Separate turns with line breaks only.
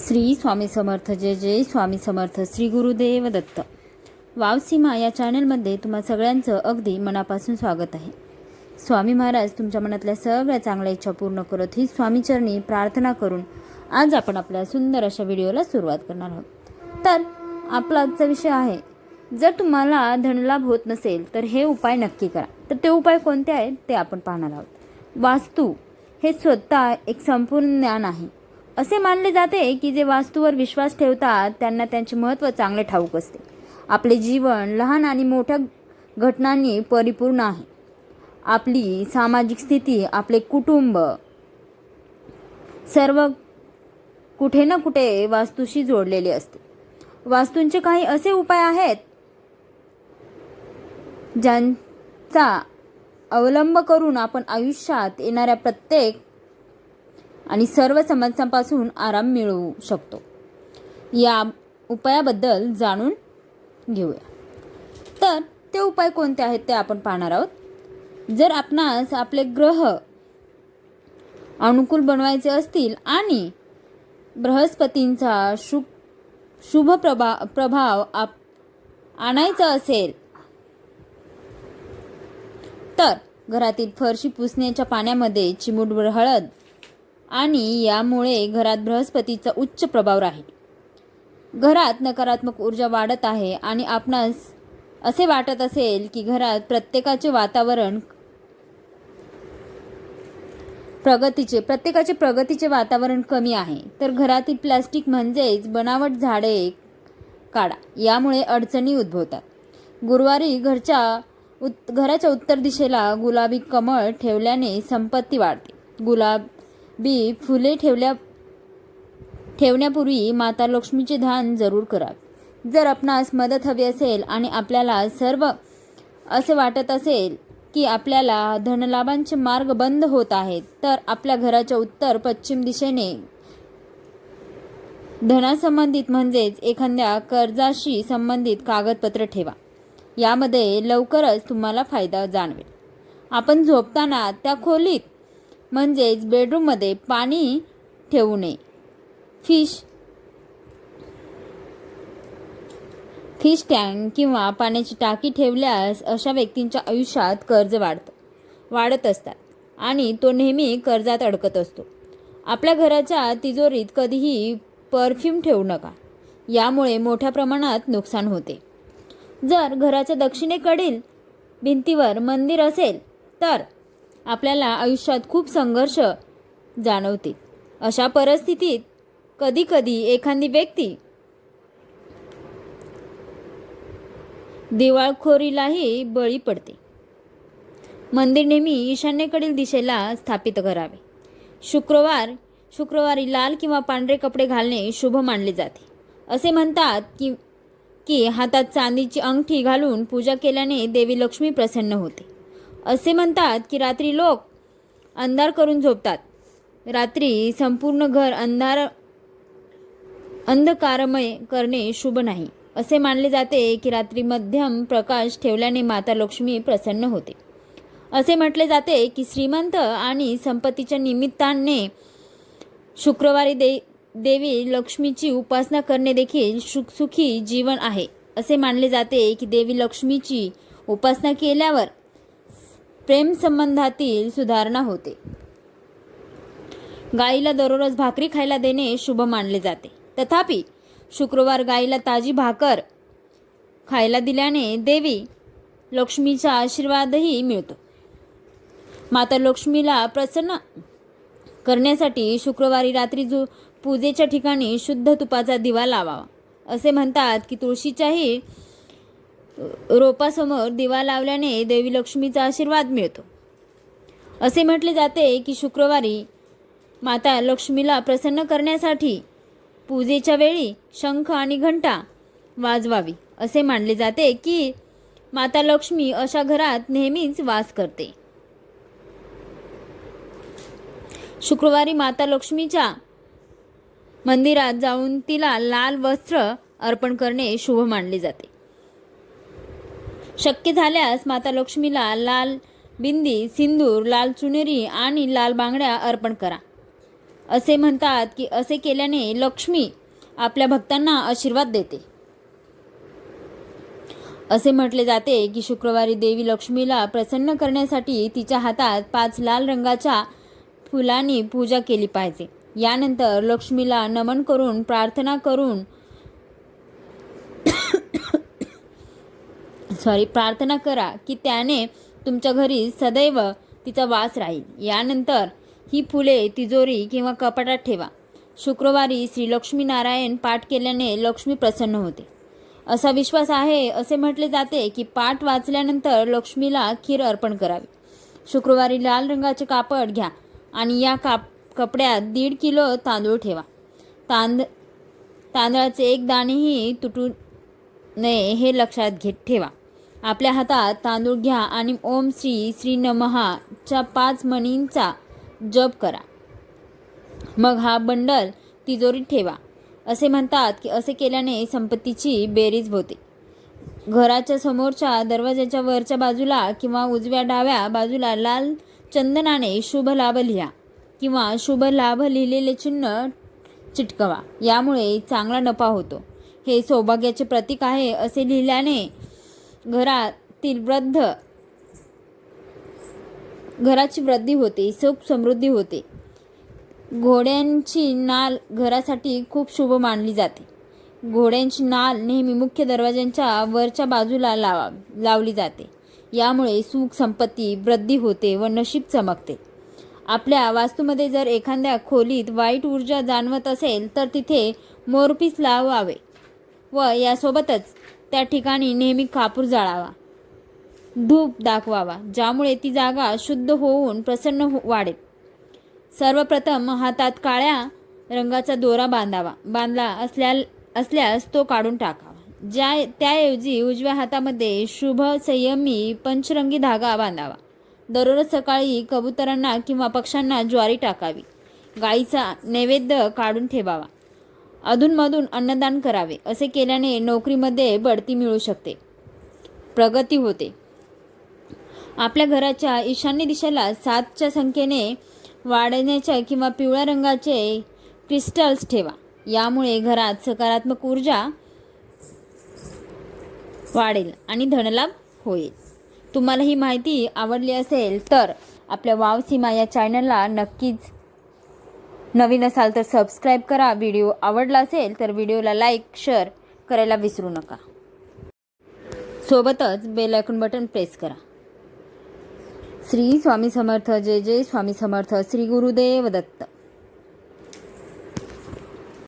श्री स्वामी समर्थ जय जय स्वामी समर्थ श्री गुरुदेव दत्त. वावसीमा या चॅनलमध्ये तुम्हा सगळ्यांचं अगदी मनापासून स्वागत आहे. स्वामी महाराज तुमच्या मनातल्या सगळ्या चांगल्या इच्छा पूर्ण करत ही स्वामीचरणी प्रार्थना करून आज आपण आपल्या सुंदर अशा व्हिडिओला सुरुवात करणार आहोत. तर आपला आजचा विषय आहे जर तुम्हाला धनलाभ होत नसेल तर हे उपाय नक्की करा. तर ते उपाय कोणते आहेत ते आपण पाहणार आहोत. वास्तू हे स्वतः एक संपूर्ण ज्ञान आहे. असे मानले जाते की जे वास्तूवर विश्वास ठेवतात त्यांना त्यांचे महत्त्व चांगले ठाऊक असते. आपले जीवन लहान आणि मोठ्या घटनांनी परिपूर्ण आहे. आपली सामाजिक स्थिती आपले कुटुंब सर्व कुठे ना कुठे वास्तूशी जोडलेले असते. वास्तूंचे काही असे उपाय आहेत ज्यांचा अवलंब करून आपण आयुष्यात येणाऱ्या प्रत्येक आणि सर्व समस्यांपासून आराम मिळवू शकतो. या उपायाबद्दल जाणून घेऊया. तर ते उपाय कोणते आहेत ते आपण पाहणार आहोत. जर आपणास आपले ग्रह अनुकूल बनवायचे असतील आणि बृहस्पतींचा शुभ शुभ प्रभा प्रभाव आप आणायचा असेल तर घरातील फरशी पुसण्याच्या पाण्यामध्ये चिमूटभर हळद आणि यामुळे घरात बृहस्पतीचा उच्च प्रभाव राहील. घरात नकारात्मक ऊर्जा वाढत आहे आणि आपणास असे वाटत असेल की घरात प्रत्येकाचे वातावरण प्रगतीचे प्रत्येकाचे प्रगतीचे वातावरण कमी आहे तर घरातील प्लॅस्टिक म्हणजेच बनावट झाडे काढा. यामुळे अडचणी उद्भवतात. गुरुवारी घरच्या उत घराच्या उत्तर दिशेला गुलाबी कमळ ठेवल्याने संपत्ती वाढते. गुलाब बी फुले ठेवल्या ठेवण्यापूर्वी माता लक्ष्मीचे ध्यान जरूर करा जर आपणास मदत हवी असेल आणि आपल्याला सर्व असे वाटत असेल की आपल्याला धनलाभांचे मार्ग बंद होत आहेत तर आपल्या घराच्या उत्तर पश्चिम दिशेने धनासंबंधित म्हणजेच एखाद्या कर्जाशी संबंधित कागदपत्र ठेवा. यामध्ये लवकरच तुम्हाला फायदा जाणवेल. आपण झोपताना त्या खोलीत म्हणजेच बेडरूममध्ये पाणी ठेवू नये. फिश फिश टँक किंवा पाण्याची टाकी ठेवल्यास अशा व्यक्तींच्या आयुष्यात कर्ज वाढतं वाढत असतात आणि तो नेहमी कर्जात अडकत असतो. आपल्या घराच्या तिजोरीत कधीही परफ्यूम ठेवू नका. यामुळे मोठ्या प्रमाणात नुकसान होते. जर घराच्या दक्षिणेकडील भिंतीवर मंदिर असेल तर आपल्याला आयुष्यात खूप संघर्ष जाणवतील. अशा परिस्थितीत कधीकधी एखादी व्यक्ती दिवाळखोरीलाही बळी पडते. मंदिर नेहमी ईशान्येकडील दिशेला स्थापित करावे. शुक्रवार शुक्रवारी लाल किंवा पांढरे कपडे घालणे शुभ मानले जाते. असे म्हणतात की की हातात चांदीची अंगठी घालून पूजा केल्याने देवी लक्ष्मी प्रसन्न होते. असे म्हणतात की रात्री लोक अंधार करून झोपतात. रात्री संपूर्ण घर अंधार अंधकारमय करणे शुभ नाही. असे मानले जाते की रात्री मध्यम प्रकाश ठेवल्याने माता लक्ष्मी प्रसन्न होते. असे म्हटले जाते की श्रीमंत आणि संपत्तीच्या निमित्ताने शुक्रवारी दे देवी लक्ष्मीची उपासना करणे देखील सुखसुखी जीवन आहे. असे मानले जाते की देवी लक्ष्मीची उपासना केल्यावर प्रेमसंबंधातील सुधारणा होते. गाईला दररोज भाकरी खायला देणे शुभ मानले जाते. तथापि शुक्रवार गाईला ताजी भाकर खायला दिल्याने देवी लक्ष्मीचा आशीर्वादही मिळतो. माता लक्ष्मीला प्रसन्न करण्यासाठी शुक्रवारी रात्री जो पूजेच्या ठिकाणी शुद्ध तुपाचा दिवा लावावा. असे म्हणतात की तुळशीच्याही रोपासमोर दिवा लावल्याने देवी लक्ष्मीचा आशीर्वाद मिळतो. असे म्हटले जाते की शुक्रवारी माता लक्ष्मीला प्रसन्न करण्यासाठी पूजेच्या वेळी शंख आणि घंटा वाजवावी. असे मानले जाते की माता लक्ष्मी अशा घरात नेहमीच वास करते. शुक्रवारी माता लक्ष्मीच्या मंदिरात जाऊन तिला लाल वस्त्र अर्पण करणे शुभ मानले जाते. शक्य झाल्यास माता लक्ष्मीला लाल बिंदी सिंदूर लाल चुनेरी आणि लाल बांगड्या अर्पण करा. असे म्हणतात की असे केल्याने लक्ष्मी आपल्या भक्तांना आशीर्वाद देते. असे म्हटले जाते की शुक्रवारी देवी लक्ष्मीला प्रसन्न करण्यासाठी तिच्या हातात पाच लाल रंगाच्या फुलांनी पूजा केली पाहिजे. यानंतर लक्ष्मीला नमन करून प्रार्थना करून सॉरी प्रार्थना करा की त्याने तुमच्या घरी सदैव तिचा वास राहील. यानंतर ही फुले तिजोरी किंवा कपाटात ठेवा. शुक्रवारी श्री नारायण पाठ केल्याने लक्ष्मी प्रसन्न होते. असा विश्वास आहे असे म्हटले जाते की पाठ वाचल्यानंतर लक्ष्मीला खीर अर्पण करावी. शुक्रवारी लाल रंगाचे कापड घ्या आणि या काप कपड्यात दीड किलो तांदूळ ठेवा. तांद तांदळाचे एक दाणेही तुटू नये हे लक्षात घेत ठेवा. आपल्या हातात तांदूळ घ्या आणि ओम श्री श्री नमहाच्या पाच मणींचा जप करा. मग हा बंडल तिजोरीत ठेवा. असे म्हणतात की असे केल्याने संपत्तीची बेरीज होते. घराच्या समोरच्या दरवाजाच्या वरच्या बाजूला किंवा उजव्या डाव्या बाजूला लाल चंदनाने शुभ लाभ लिहा किंवा शुभ लाभ लिहिलेले चिन्ह चिटकवा. यामुळे चांगला नफा होतो. हे सौभाग्याचे प्रतीक आहे असे लिहिल्याने घरातील वृद्ध घराची वृद्धी होते सुख समृद्धी होते. घोड्यांची नाल घरासाठी खूप शुभ मानली जाते. घोड्यांची नाल नेहमी मुख्य दरवाज्यांच्या वरच्या बाजूला लावा लावली जाते. यामुळे सुख संपत्ती वृद्धी होते व नशीब चमकते. आपल्या वास्तूमध्ये जर एखाद्या खोलीत वाईट ऊर्जा जाणवत असेल तर तिथे मोरपीस लावावे व यासोबतच त्या ठिकाणी नेहमी कापूर जाळावा. धूप दाखवावा ज्यामुळे ती जागा शुद्ध होऊन प्रसन्न हो वाढेल. सर्वप्रथम हातात काळ्या रंगाचा दोरा बांधावा. बांधला असल्या असल्यास तो काढून टाकावा. ज्या त्याऐवजी उजव्या हातामध्ये शुभ संयमी पंचरंगी धागा बांधावा. दररोज सकाळी कबुतरांना किंवा पक्ष्यांना ज्वारी टाकावी. गाईचा नैवेद्य काढून ठेवावा. अधूनमधून अन्नदान करावे असे केल्याने नोकरीमध्ये बढती मिळू शकते. प्रगती होते. आपल्या घराच्या ईशान्य दिशेला सातच्या संख्येने वाढण्याच्या किंवा पिवळ्या रंगाचे क्रिस्टल्स ठेवा. यामुळे घरात सकारात्मक ऊर्जा वाढेल आणि धनलाभ होईल. तुम्हाला ही माहिती आवडली असेल तर आपल्या वाव सीमा या चॅनलला नक्कीच नवीन असाल तर सबस्क्राईब करा. व्हिडिओ आवडला असेल तर व्हिडिओला लाईक शेअर करायला विसरू नका. सोबतच बेल आयकॉन बटन प्रेस करा. श्री स्वामी समर्थ. जय जय स्वामी समर्थ. श्री गुरुदेव दत्त.